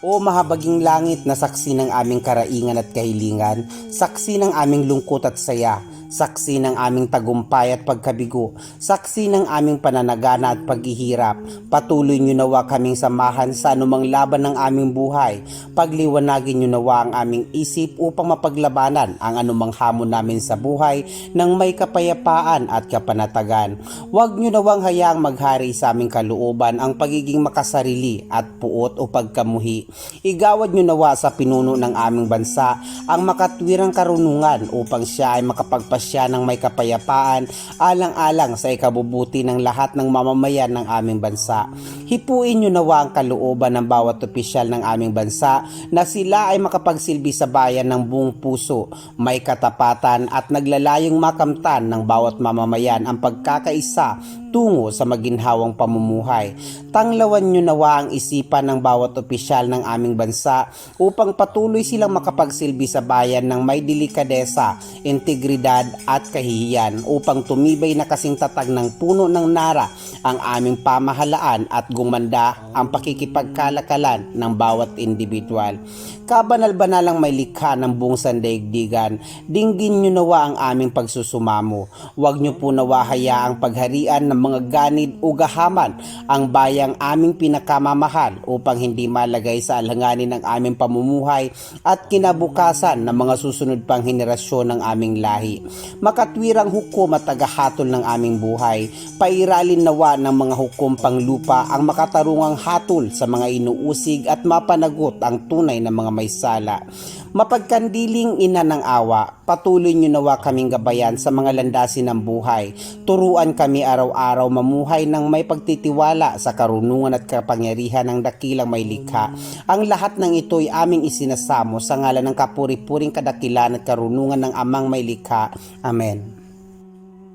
O mahabaging langit na saksi ng aming karaingan at kahilingan, saksi ng aming lungkot at saya, saksi ng aming tagumpay at pagkabigo, saksi ng aming pananagana at paghihirap. Patuloy niyo nawa kaming samahan sa anumang laban ng aming buhay. Pagliwanagin niyo nawa ang aming isip upang mapaglabanan ang anumang hamon namin sa buhay ng may kapayapaan at kapanatagan. Huwag niyo nawang hayaang maghari sa aming kalooban ang pagiging makasarili at puot o pagkamuhi. Igawad niyo nawa sa pinuno ng aming bansa ang makatwirang karunungan upang siya ay makapagpasya ng may kapayapaan alang-alang sa ikabubuti ng lahat ng mamamayan ng aming bansa. Hipuin niyo nawa ang kalooban ng bawat opisyal ng aming bansa na sila ay makapagsilbi sa bayan ng buong puso, may katapatan at naglalayong makamtan ng bawat mamamayan ang pagkakaisa tungo sa maginhawang pamumuhay. Tanglawan nyo nawa ang isipan ng bawat opisyal ng aming bansa upang patuloy silang makapagsilbi sa bayan ng may delikadesa, integridad at kahihiyan upang tumibay na kasing tatag ng puno ng nara ang aming pamahalaan at gumanda ang pakikipagkalakalan ng bawat individual. Kabanal-banalang may likha ng buong sandaigdigan, dinggin nyo nawa ang aming pagsusumamo. Huwag nyo po nawa hayaang pagharian ng mga ganid o gahaman ang bayang aming pinakamamahal upang hindi malagay sa alanganin ng aming pamumuhay at kinabukasan ng mga susunod pang henerasyon ng aming lahi. Makatwirang hukom at tagahatol ng aming buhay, pairalin nawa ng mga hukom pang lupa ang makatarungang hatol sa mga inuusig at mapanagot ang tunay na mga may sala. Mapagkandiling ina ng awa, patuloy niyo nawa kaming gabayan sa mga landasin ng buhay. Turuan kami araw-araw mamuhay ng may pagtitiwala sa karunungan at kapangyarihan ng dakilang may likha. Ang lahat ng ito'y aming isinasamo sa ngalan ng kapuri-puring kadakilan at karunungan ng amang may likha. Amen.